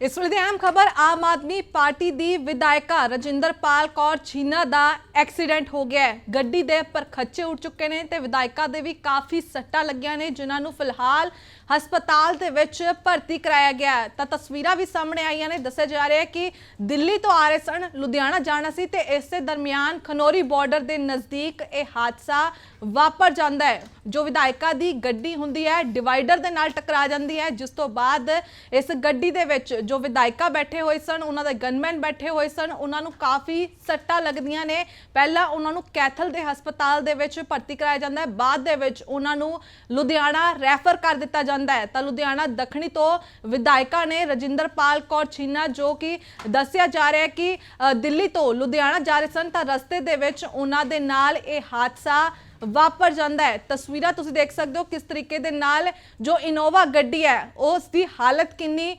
ਇਸ ਵੇਲੇ ਦੀ ਅਹਿਮ ਖਬਰ ਆਮ ਆਦਮੀ ਪਾਰਟੀ ਦੀ ਵਿਧਾਇਕਾ ਰਜਿੰਦਰਪਾਲ ਕੌਰ ਛੀਨਾ ਦਾ ਐਕਸੀਡੈਂਟ ਹੋ ਗਿਆ ਹੈ। ਗੱਡੀ ਦੇ ਪਰਖੱਚੇ ਉੱਡ ਚੁੱਕੇ ਨੇ ਤੇ ਵਿਧਾਇਕਾ ਦੇ ਵੀ ਕਾਫੀ ਸੱਟਾਂ ਲੱਗੀਆਂ ਨੇ ਜਿਨ੍ਹਾਂ ਨੂੰ ਫਿਲਹਾਲ ਹਸਪਤਾਲ ਦੇ ਵਿੱਚ ਭਰਤੀ ਕਰਾਇਆ ਗਿਆ ਤਾਂ ਤਸਵੀਰਾਂ ਵੀ ਸਾਹਮਣੇ ਆਈਆਂ ਨੇ। ਦੱਸਿਆ ਜਾ ਰਿਹਾ ਹੈ ਕਿ ਦਿੱਲੀ ਤੋਂ ਆ ਰਹੇ ਸਨ, ਲੁਧਿਆਣਾ ਜਾਣਾ ਸੀ ਤੇ ਇਸੇ ਦਰਮਿਆਨ ਖਨੋਰੀ ਬਾਰਡਰ ਦੇ ਨਜ਼ਦੀਕ ਇਹ ਹਾਦਸਾ ਵਾਪਰ ਜਾਂਦਾ ਹੈ, ਜੋ ਵਿਧਾਇਕਾ ਦੀ ਗੱਡੀ ਹੁੰਦੀ ਹੈ ਡਿਵਾਈਡਰ ਦੇ ਨਾਲ ਟਕਰਾ ਜਾਂਦੀ ਹੈ। ਜਿਸ ਤੋਂ ਬਾਅਦ ਇਸ ਗੱਡੀ ਦੇ ਵਿੱਚ ਜੋ ਵਿਧਾਇਕਾ ਬੈਠੇ ਹੋਏ ਸਨ, ਉਹਨਾਂ ਦੇ ਗਨਮੈਨ ਬੈਠੇ ਹੋਏ ਸਨ, ਉਹਨਾਂ ਨੂੰ ਕਾਫੀ ਸੱਟਾਂ ਲੱਗਦੀਆਂ ਨੇ। ਪਹਿਲਾਂ ਉਹਨਾਂ ਨੂੰ ਕੈਥਲ ਦੇ ਹਸਪਤਾਲ ਦੇ ਵਿੱਚ ਭਰਤੀ ਕਰਾਇਆ ਜਾਂਦਾ ਹੈ। ਬਾਅਦ ਦੇ ਵਿੱਚ ਉਹਨਾਂ ਨੂੰ ਲੁਧਿਆਣਾ ਰੈਫਰ ਕਰ ਦਿੱਤਾ ਜਾਂਦਾ ਹੈ। ਤਾਂ ਲੁਧਿਆਣਾ ਦੱਖਣੀ ਤੋਂ ਵਿਧਾਇਕਾ ਨੇ ਰਜਿੰਦਰਪਾਲ ਕੌਰ ਛੀਨਾ, ਜੋ ਕਿ ਦੱਸਿਆ ਜਾ ਰਿਹਾ ਹੈ ਕਿ ਦਿੱਲੀ ਤੋਂ ਲੁਧਿਆਣਾ ਜਾ ਰਹੇ ਸਨ, ਤਾਂ ਰਸਤੇ ਦੇ ਵਿੱਚ ਉਹਨਾਂ ਦੇ ਨਾਲ ਇਹ ਹਾਦਸਾ ਵਾਪਰ ਜਾਂਦਾ ਹੈ। ਤਸਵੀਰਾਂ ਤੁਸੀਂ ਦੇਖ ਸਕਦੇ ਹੋ ਕਿਸ ਤਰੀਕੇ ਦੇ ਨਾਲ ਜੋ ਇਨੋਵਾ ਗੱਡੀ ਹੈ, ਉਸ ਦੀ ਹਾਲਤ ਕਿੰਨੀ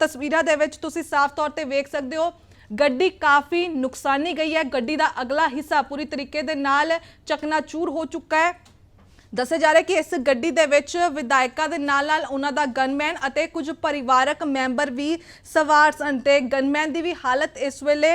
ਤਸਵੀਰਾਂ ਦੇ ਵਿੱਚ ਤੁਸੀਂ ਸਾਫ਼ ਤੌਰ ਤੇ ਵੇਖ ਸਕਦੇ ਹੋ। ਗੱਡੀ ਕਾਫੀ ਨੁਕਸਾਨੀ ਗਈ ਹੈ। ਗੱਡੀ ਦਾ ਅਗਲਾ ਹਿੱਸਾ ਪੂਰੀ ਤਰੀਕੇ ਦੇ ਨਾਲ ਚਕਨਾਚੂਰ ਹੋ ਚੁੱਕਾ ਹੈ। ਦੱਸਿਆ ਜਾ ਰਿਹਾ ਕਿ ਇਸ ਗੱਡੀ ਦੇ ਵਿੱਚ ਵਿਧਾਇਕਾਂ ਦੇ ਨਾਲ ਨਾਲ ਉਹਨਾਂ ਦਾ ਗਨਮੈਨ ਅਤੇ ਕੁਝ ਪਰਿਵਾਰਕ ਮੈਂਬਰ ਵੀ ਸਵਾਰ ਸਨ ਤੇ ਗਨਮੈਨ ਦੀ ਵੀ ਹਾਲਤ ਇਸ ਵੇਲੇ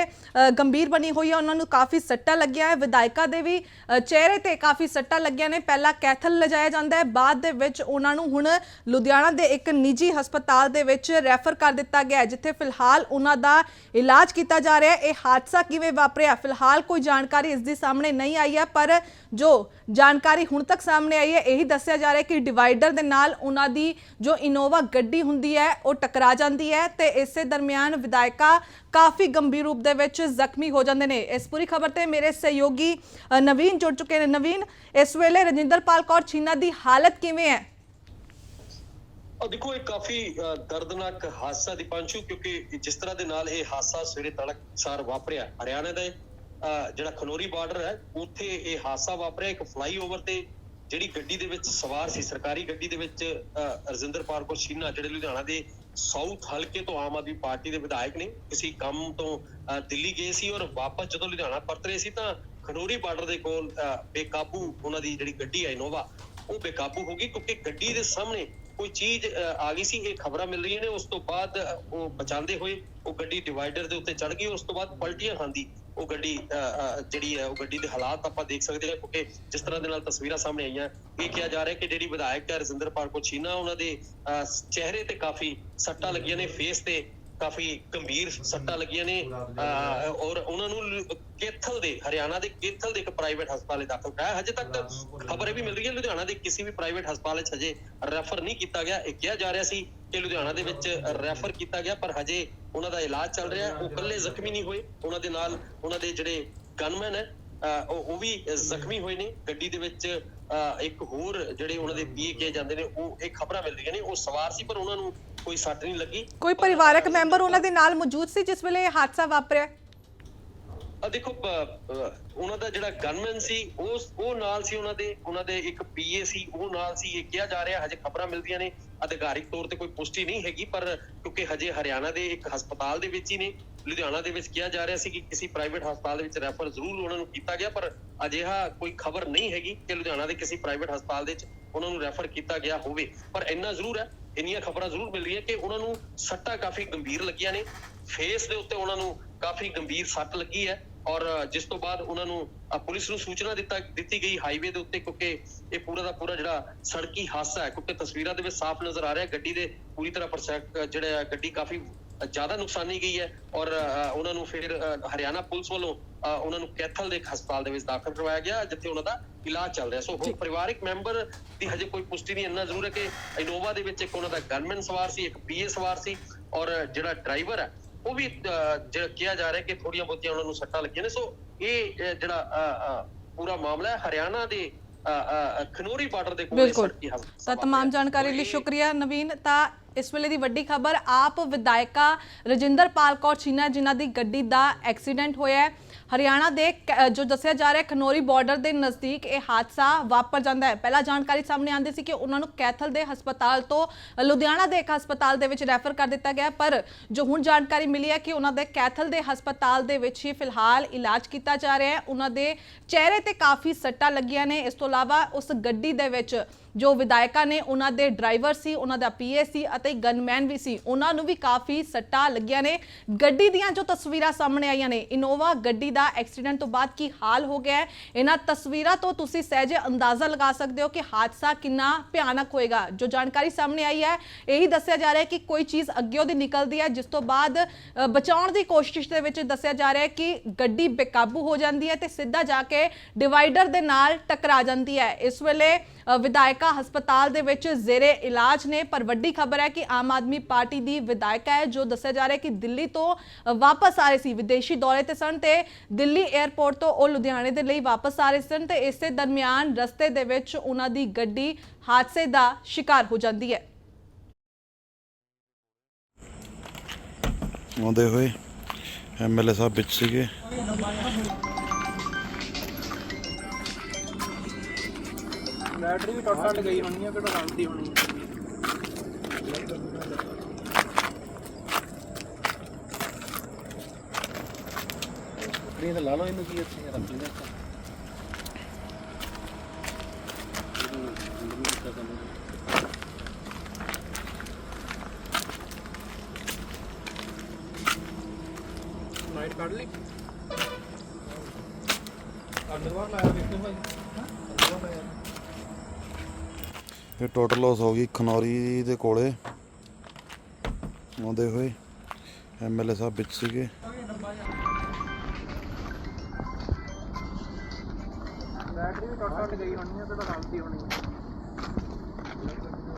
ਗੰਭੀਰ ਬਣੀ ਹੋਈ ਹੈ। ਉਹਨਾਂ ਨੂੰ ਕਾਫੀ ਸੱਟਾਂ ਲੱਗੀਆਂ ਹੈ। ਵਿਧਾਇਕਾਂ ਦੇ ਵੀ ਚਿਹਰੇ ਤੇ ਕਾਫੀ ਸੱਟਾਂ ਲੱਗੀਆਂ ਨੇ। ਪਹਿਲਾਂ ਕੈਥਲ ਲਿਜਾਇਆ ਜਾਂਦਾ ਹੈ। ਬਾਅਦ ਦੇ ਵਿੱਚ ਉਹਨਾਂ ਨੂੰ ਹੁਣ ਲੁਧਿਆਣਾ ਦੇ ਇੱਕ ਨਿੱਜੀ ਹਸਪਤਾਲ ਦੇ ਵਿੱਚ ਰੈਫਰ ਕਰ ਦਿੱਤਾ ਗਿਆ ਜਿੱਥੇ ਫਿਲਹਾਲ ਉਹਨਾਂ ਦਾ ਇਲਾਜ ਕੀਤਾ ਜਾ ਰਿਹਾ ਹੈ। ਇਹ ਹਾਦਸਾ ਕਿਵੇਂ ਵਾਪਰਿਆ? ਫਿਲਹਾਲ ਕੋਈ ਜਾਣਕਾਰੀ ਇਸ ਦੀ ਸਾਹਮਣੇ ਨਹੀਂ ਆਈ ਹੈ, ਪਰ ਜੋ ਜਾਣਕਾਰੀ ਹੁਣ ਤੱਕ ਸਾਹਮਣੇ ਆਈ ਹੈ, ਇਹੀ ਦੱਸਿਆ ਜਾ ਰਿਹਾ ਹੈ ਕਿ ਡਿਵਾਈਡਰ ਦੇ ਨਾਲ ਉਹਨਾਂ ਦੀ ਜੋ ਇਨੋਵਾ ਗੱਡੀ ਹੁੰਦੀ ਹੈ, ਉਹ ਟਕਰਾ ਜਾਂਦੀ ਹੈ ਤੇ ਇਸੇ ਦਰਮਿਆਨ ਵਿਧਾਇਕਾ ਕਾਫੀ ਗੰਭੀਰ ਰੂਪ ਦੇ ਵਿੱਚ ਜ਼ਖਮੀ ਹੋ ਜਾਂਦੇ ਨੇ। ਇਸ ਪੂਰੀ ਖਬਰ ਤੇ ਮੇਰੇ ਸਹਿਯੋਗੀ ਨਵੀਨ ਜੁੜ ਚੁੱਕੇ ਨੇ। ਨਵੀਨ, ਇਸ ਵੇਲੇ ਰਜਿੰਦਰਪਾਲ ਕੌਰ ਛੀਨਾ ਦੀ ਹਾਲਤ ਕਿਵੇਂ ਹੈ? ਦੇਖੋ, ਇਹ ਕਾਫੀ ਦਰਦਨਾਕ ਹਾਦਸਾ ਦੀ ਪੰਚੂ ਕਿਉਂਕਿ ਜਿਸ ਤਰ੍ਹਾਂ ਦੇ ਨਾਲ ਇਹ ਹਾਦਸਾ ਸਵੇਰੇ ਤੜਕਸਾਰ ਵਾਪਰਿਆ, ਹਰਿਆਣਾ ਦਾ ਜਿਹੜਾ ਖਨੋਰੀ ਬਾਰਡਰ ਹੈ, ਉੱਥੇ ਇਹ ਹਾਦਸਾ ਵਾਪਰਿਆ, ਇੱਕ ਫਲਾਈਓਵਰ ਤੇ ਜਿਹੜੀ ਗੱਡੀ ਦੇ ਵਿੱਚ ਸਵਾਰ ਸੀ ਸਰਕਾਰੀ ਗੱਡੀ ਦੇ ਵਿੱਚ ਰਜਿੰਦਰ ਪਾਲ ਕੌਰ ਛੀਨਾ ਜਿਹੜੇ ਲੁਧਿਆਣਾ ਦੇ ਸਾਊਥ ਹਲਕੇ ਤੋਂ ਆਮ ਆਦਮੀ ਪਾਰਟੀ ਦੇ ਵਿਧਾਇਕ ਨੇ ਕਿਸੇ ਕੰਮ ਤੋਂ ਦਿੱਲੀ ਗਏ ਸੀ ਔਰ ਵਾਪਸ ਜਦੋਂ ਲੁਧਿਆਣਾ ਪਰਤ ਰਹੇ ਸੀ ਤਾਂ ਖਨੋਰੀ ਬਾਰਡਰ ਦੇ ਕੋਲ ਅ, ਬੇਕਾਬੂ ਉਹਨਾਂ ਦੀ ਜਿਹੜੀ ਗੱਡੀ ਹੈ ਇਨੋਵਾ ਉਹ ਬੇਕਾਬੂ ਹੋ ਗਈ ਕਿਉਂਕਿ ਗੱਡੀ ਦੇ ਸਾਹਮਣੇ ਕੋਈ ਚੀਜ਼ ਆ ਗਈ ਸੀ ਇਹ ਖਬਰਾਂ ਮਿਲ ਰਹੀਆਂ ਨੇ ਉਸ ਤੋਂ ਬਾਅਦ ਉਹ ਬਚਾਉਂਦੇ ਹੋਏ ਉਹ ਗੱਡੀ ਡਿਵਾਈਡਰ ਦੇ ਉੱਤੇ ਚੜ ਗਈ ਉਸ ਤੋਂ ਬਾਅਦ ਪਲਟੀਆਂ ਖਾਂਦੀ ਉਹ ਗੱਡੀ ਜਿਹੜੀ ਹੈ ਉਹ ਗੱਡੀ ਦੇ ਹਾਲਾਤ ਆਪਾਂ ਦੇਖ ਸਕਦੇ ਹਾਂ ਕਿਉਂਕਿ ਜਿਸ ਤਰ੍ਹਾਂ ਦੇ ਨਾਲ ਤਸਵੀਰਾਂ ਸਾਹਮਣੇ ਆਈਆਂ ਇਹ ਕਿਹਾ ਜਾ ਰਿਹਾ ਕਿ ਜਿਹੜੀ ਵਿਧਾਇਕ ਹੈ ਰਜਿੰਦਰ ਪਾਲ ਕੋ ਛੀਨਾ ਉਹਨਾਂ ਦੇ ਚਿਹਰੇ ਤੇ ਕਾਫੀ ਸੱਟਾਂ ਲੱਗੀਆਂ ਨੇ ਫੇਸ ਤੇ ਕਾਫੀ ਗੰਭੀਰ ਸੱਟਾਂ ਲੱਗੀਆਂ ਨੇ ਔਰ ਉਹਨਾਂ ਨੂੰ ਕੇਥਲ ਦੇ ਹਰਿਆਣਾ ਦੇ ਕੇਥਲ ਦੇ ਇੱਕ ਪ੍ਰਾਈਵੇਟ ਹਸਪਤਾਲੇ ਦਾਖਲ ਕਰਾਇਆ। ਹਜੇ ਤੱਕ ਖਬਰ ਇਹ ਵੀ ਮਿਲ ਰਹੀ ਹੈ ਲੁਧਿਆਣਾ ਦੇ ਕਿਸੇ ਵੀ ਪ੍ਰਾਈਵੇਟ ਹਸਪਤਾਲ ਵਿੱਚ ਹਜੇ ਰੈਫਰ ਨਹੀਂ ਕੀਤਾ ਗਿਆ। ਇਹ ਕਿਹਾ ਜਾ ਰਿਹਾ ਸੀ ਕਿ ਲੁਧਿਆਣਾ ਦੇ ਵਿੱਚ ਰੈਫਰ ਕੀਤਾ ਗਿਆ, ਪਰ ਹਜੇ ਉਹਨਾਂ ਦਾ ਇਲਾਜ ਚੱਲ ਰਿਹਾ ਹੈ। ਉਹ ਇਕੱਲੇ ਜ਼ਖਮੀ ਨਹੀਂ ਹੋਏ। ਉਹਨਾਂ ਦੇ ਨਾਲ ਉਹਨਾਂ ਦੇ ਜਿਹੜੇ ਗਨਮੈਨ ਹੈ ਉਹ ਵੀ ਜ਼ਖਮੀ ਹੋਏ ਨੇ। ਗੱਡੀ ਦੇ ਵਿੱਚ, ਅਹ, ਇੱਕ ਹੋਰ ਜਿਹੜੇ ਉਹਨਾਂ ਦੇ ਪੀਏ ਕੇ ਜਾਂਦੇ ਨੇ, ਉਹ, ਇਹ ਖਬਰਾਂ ਮਿਲ ਰਹੀਆਂ ਨੇ। ਉਹ ਸਵਾਰ ਸੀ, ਪਰ ਉਹਨਾਂ ਨੂੰ ਕੋਈ ਸੱਟ ਨਹੀਂ ਲੱਗੀ। ਕੋਈ ਪਰਿਵਾਰਕ ਮੈਂਬਰ ਉਹਨਾਂ ਦੇ ਨਾਲ ਮੌਜੂਦ ਸੀ, ਜਿਸ ਵੇਲੇ ਇਹ ਹਾਦਸਾ ਵਾਪਰਿਆ? ਆ ਦੇਖੋ ਉਹਨਾਂ ਦਾ ਜਿਹੜਾ ਗਨਮੈਨ ਸੀ, ਉਹ ਉਹ ਨਾਲ ਸੀ ਉਹਨਾਂ ਦੇ ਉਹਨਾਂ ਦੇ ਇੱਕ ਪੀਏ ਸੀ, ਉਹ ਨਾਲ ਸੀ, ਇਹ ਕਿਹਾ ਜਾ ਰਿਹਾ, ਹਜੇ ਖਬਰਾਂ ਮਿਲਦੀਆਂ ਨੇ, ਅਧਿਕਾਰਿਕ ਤੌਰ ਤੇ ਕੋਈ ਪੁਸ਼ਟੀ ਨਹੀਂ ਹੈਗੀ, ਪਰ ਕਿਉਂਕਿ ਹਜੇ ਹਰਿਆਣਾ ਦੇ ਇੱਕ ਹਸਪਤਾਲ ਦੇ ਵਿੱਚ ਹੀ ਨੇ, ਲੁਧਿਆਣਾ ਦੇ ਵਿੱਚ ਕਿਹਾ ਜਾ ਰਿਹਾ ਸੀ ਕਿ ਕਿਸੇ ਪ੍ਰਾਈਵੇਟ ਹਸਪਤਾਲ ਦੇ ਵਿੱਚ ਰੈਫਰ ਜ਼ਰੂਰ ਉਹਨਾਂ ਨੂੰ ਕੀਤਾ ਗਿਆ, ਪਰ ਅਜਿਹਾ ਕੋਈ ਖਬਰ ਨਹੀਂ ਹੈਗੀ ਕਿ ਲੁਧਿਆਣਾ ਦੇ ਕਿਸੇ ਪ੍ਰਾਈਵੇਟ ਹਸਪਤਾਲ ਦੇ ਵਿੱਚ ਉਹਨਾਂ ਨੂੰ ਰੈਫਰ ਕੀਤਾ ਗਿਆ ਹੋਵੇ। ਪਰ ਇੰਨਾ ਜ਼ਰੂਰ ਹੈ, ਇੰਨੀਆਂ ਖਬਰਾਂ ਜ਼ਰੂਰ ਮਿਲ ਰਹੀਆਂ ਕਿ ਉਹਨਾਂ ਨੂੰ ਸੱਟਾਂ ਕਾਫੀ ਗੰਭੀਰ ਲੱਗੀਆਂ ਨੇ ਫੇਸ ਦੇ ਉੱਤੇ ਉਹਨਾਂ ਨੂੰ ਕਾਫੀ ਗੰਭੀਰ ਸੱਟ ਲੱਗੀ ਹੈ। ਔਰ ਜਿਸ ਤੋਂ ਬਾਅਦ ਉਹਨਾਂ ਨੂੰ ਪੁਲਿਸ ਨੂੰ ਸੂਚਨਾ ਦਿੱਤਾ ਦਿੱਤੀ ਗਈ ਹਾਈਵੇ ਦੇ ਉੱਤੇ ਕਿਉਂਕਿ ਇਹ ਪੂਰਾ ਦਾ ਪੂਰਾ ਜਿਹੜਾ ਸੜਕੀ ਹਾਦਸਾ ਹੈ ਕਿਉਂਕਿ ਤਸਵੀਰਾਂ ਦੇ ਵਿੱਚ ਸਾਫ਼ ਨਜ਼ਰ ਆ ਰਿਹਾ ਗੱਡੀ ਦੇ ਪੂਰੀ ਤਰ੍ਹਾਂ ਪਰਸੈਕ ਜਿਹੜਾ ਗੱਡੀ ਕਾਫੀ ਜ਼ਿਆਦਾ ਨੁਕਸਾਨੀ ਗਈ ਹੈ ਔਰ ਉਹਨਾਂ ਨੂੰ ਫਿਰ ਹਰਿਆਣਾ ਪੁਲਿਸ ਵੱਲੋਂ ਉਹਨਾਂ ਨੂੰ ਕੈਥਲ ਦੇ ਹਸਪਤਾਲ ਦੇ ਵਿੱਚ ਦਾਖਲ ਕਰਵਾਇਆ ਗਿਆ ਜਿੱਥੇ ਉਹਨਾਂ ਦਾ ਇਲਾਜ ਚੱਲ ਰਿਹਾ। ਸੋ ਹੋਰ ਪਰਿਵਾਰਕ ਮੈਂਬਰ ਦੀ ਹਜੇ ਕੋਈ ਪੁਸ਼ਟੀ ਨਹੀਂ ਇੰਨਾ ਜ਼ਰੂਰ ਹੈ ਕਿ ਇਨੋਵਾ ਦੇ ਵਿੱਚ ਇੱਕ ਉਹਨਾਂ ਦਾ ਗਨਮੈਨ ਸਵਾਰ ਸੀ ਇੱਕ ਪੀਏ ਸਵਾਰ ਸੀ ਔਰ ਜਿਹੜਾ ਡਰਾਈਵਰ ਹੈ ਉਹ ਵੀ ਅਹ, ਜਿਹੜਾ ਕਿਹਾ ਜਾ ਰਿਹਾ ਕਿ ਥੋੜੀਆਂ ਬਹੁਤੀਆਂ ਉਹਨਾਂ ਨੂੰ ਸੱਟਾਂ ਲੱਗੀਆਂ ਨੇ। ਸੋ ਇਹ ਜਿਹੜਾ ਪੂਰਾ ਮਾਮਲਾ ਹੈ ਹਰਿਆਣਾ ਦੇ ਅਹ, ਖਨੋਰੀ ਬਾਰਡਰ ਦੇ ਕੋਲ ਸੜਕੀ ਹਾਦਸਾ ਤਾਂ। ਤਮਾਮ ਜਾਣਕਾਰੀ ਲਈ ਸ਼ੁਕਰੀਆ ਨਵੀਨ। ਤਾਂ ਇਸ ਵੇਲੇ ਦੀ ਵੱਡੀ ਖਬਰ, ਆਪ ਵਿਧਾਇਕਾ ਰਜਿੰਦਰਪਾਲ ਕੌਰ ਛੀਨਾ, ਜਿਨ੍ਹਾਂ ਦੀ ਗੱਡੀ ਦਾ ਐਕਸੀਡੈਂਟ ਹੋਇਆ ਹੈ। ਹਰਿਆਣਾ ਦੇ ਕ- ਜੋ ਦੱਸਿਆ ਜਾ ਰਿਹਾ ਹੈ, ਖਨੋਰੀ ਬਾਰਡਰ ਦੇ ਨਜ਼ਦੀਕ ਇਹ ਹਾਦਸਾ ਵਾਪਰ ਜਾਂਦਾ ਹੈ। ਪਹਿਲਾਂ ਜਾਣਕਾਰੀ ਸਾਹਮਣੇ ਆਉਂਦੀ ਸੀ ਕਿ ਉਹਨਾਂ ਨੂੰ ਕੈਥਲ ਦੇ ਹਸਪਤਾਲ ਤੋਂ ਲੁਧਿਆਣਾ ਦੇ ਇੱਕ ਹਸਪਤਾਲ ਦੇ ਵਿੱਚ ਰੈਫਰ ਕਰ ਦਿੱਤਾ ਗਿਆ ਪਰ ਜੋ ਹੁਣ ਜਾਣਕਾਰੀ ਮਿਲੀ ਹੈ ਕਿ ਉਹਨਾਂ ਦੇ ਕੈਥਲ ਦੇ ਹਸਪਤਾਲ ਦੇ ਵਿੱਚ ਹੀ ਫਿਲਹਾਲ ਇਲਾਜ ਕੀਤਾ ਜਾ ਰਿਹਾ ਹੈ। ਉਹਨਾਂ ਦੇ ਚਿਹਰੇ ਤੇ ਕਾਫੀ ਸੱਟਾਂ ਲੱਗੀਆਂ ਨੇ। ਇਸ ਤੋਂ ਇਲਾਵਾ ਉਸ ਗੱਡੀ ਦੇ ਵਿੱਚ ਜੋ ਵਿਧਾਇਕਾਂ ਨੇ ਉਹਨਾਂ ਦੇ ਡਰਾਈਵਰ ਸੀ, ਉਹਨਾਂ ਦਾ ਪੀਏ ਸੀ ਅਤੇ ਗਨਮੈਨ ਵੀ ਸੀ, ਉਹਨਾਂ ਨੂੰ ਵੀ ਕਾਫੀ ਸੱਟਾਂ ਲੱਗੀਆਂ ਨੇ। ਗੱਡੀ ਦੀਆਂ ਜੋ ਤਸਵੀਰਾਂ ਸਾਹਮਣੇ ਆਈਆਂ ਨੇ, ਇਨੋਵਾ ਗੱਡੀ ਦਾ ਐਕਸੀਡੈਂਟ ਤੋਂ ਬਾਅਦ ਕੀ ਹਾਲ ਹੋ ਗਿਆ ਹੈ? ਇਹਨਾਂ ਤਸਵੀਰਾਂ ਤੋਂ ਤੁਸੀਂ ਸਹਿਜੇ ਅੰਦਾਜ਼ਾ ਲਗਾ ਸਕਦੇ ਹੋ ਕਿ ਹਾਦਸਾ ਕਿੰਨਾ ਭਿਆਨਕ ਹੋਏਗਾ। ਜੋ ਜਾਣਕਾਰੀ ਸਾਹਮਣੇ ਆਈ ਹੈ, ਇਹੀ ਦੱਸਿਆ ਜਾ ਰਿਹਾ ਹੈ ਕਿ ਕੋਈ ਚੀਜ਼ ਅੱਗੇ ਉਹਦੀ ਨਿਕਲਦੀ ਹੈ, ਜਿਸ ਤੋਂ ਬਾਅਦ ਬਚਾਉਣ ਦੀ ਕੋਸ਼ਿਸ਼ ਦੇ ਵਿੱਚ ਦੱਸਿਆ ਜਾ ਰਿਹਾ ਹੈ ਕਿ ਗੱਡੀ ਬੇਕਾਬੂ ਹੋ ਜਾਂਦੀ ਹੈ ਤੇ ਸਿੱਧਾ ਜਾ ਕੇ ਡਿਵਾਈਡਰ ਦੇ ਨਾਲ ਟਕਰਾ ਜਾਂਦੀ ਹੈ। ਇਸ ਵੇਲੇ ਵਿਧਾਇਕਾ ਹਸਪਤਾਲ ਦੇ ਵਿੱਚ ਜ਼ੇਰੇ ਇਲਾਜ ਨੇ, ਪਰ ਵੱਡੀ ਖਬਰ ਹੈ ਕਿ ਆਮ ਆਦਮੀ ਪਾਰਟੀ ਦੀ ਵਿਧਾਇਕਾ ਹੈ, ਜੋ ਦੱਸਿਆ ਜਾ ਰਿਹਾ ਕਿ ਦਿੱਲੀ ਤੋਂ ਵਾਪਸ ਆ ਰਹੇ ਸੀ, ਵਿਦੇਸ਼ੀ ਦੌਰੇ ਤੇ ਸਨ ਤੇ ਦਿੱਲੀ 에ਅਰਪੋਰਟ ਤੋਂ ਉਹ ਲੁਧਿਆਣੇ ਦੇ ਲਈ ਵਾਪਸ ਆ ਰਹੇ ਸਨ ਤੇ ਇਸੇ ਦਰਮਿਆਨ ਰਸਤੇ ਦੇ ਵਿੱਚ ਉਹਨਾਂ ਦੀ ਗੱਡੀ ਹਾਦਸੇ ਦਾ ਸ਼ਿਕਾਰ ਹੋ ਜਾਂਦੀ ਹੈ। ਆਉਂਦੇ ਹੋਏ ਐਮਐਲਏ ਸਾਹਿਬ ਵਿੱਚ ਸੀਗੇ। ਬੈਟਰੀ ਵੀ ਟੁੱਟ ਟੁੱਟ ਗਈ ਹੋਣੀ ਆ ਕਿਹੜਾ ਰੰਦੀ ਹੋਣੀ ਆ। ਸਕਰੀਨ ਤੇ ਲਾ ਲਓ ਇਹਨੂੰ ਕੀ ਇੱਥੇ ਰੱਖ ਲੈਣਾ ਲਾਈਟ ਕੱਢ ਲਈ। ਅੰਡਰਵਾਰ ਲਾਇਆ ਦੇਖੋ ਭਾਈ ਅੰਡਰਵਾਰ ਲਾਇਆ ਇਹ ਟੋਟਲ ਲਾਸ ਹੋ ਗਈ ਖਨੌਰੀ ਦੇ ਕੋਲੇ। ਆਉਂਦੇ ਹੋਏ ਐਮਐਲਏ ਸਾਹਿਬ ਵਿੱਚ ਸੀਗੇ। ਬੈਟਰੀ ਵੀ ਟੁੱਟ ਟੁੱਟ ਗਈ ਹੋਣੀ ਆ ਕਿਹੜਾ ਰੰਦੀ ਹੋਣੀ ਆ।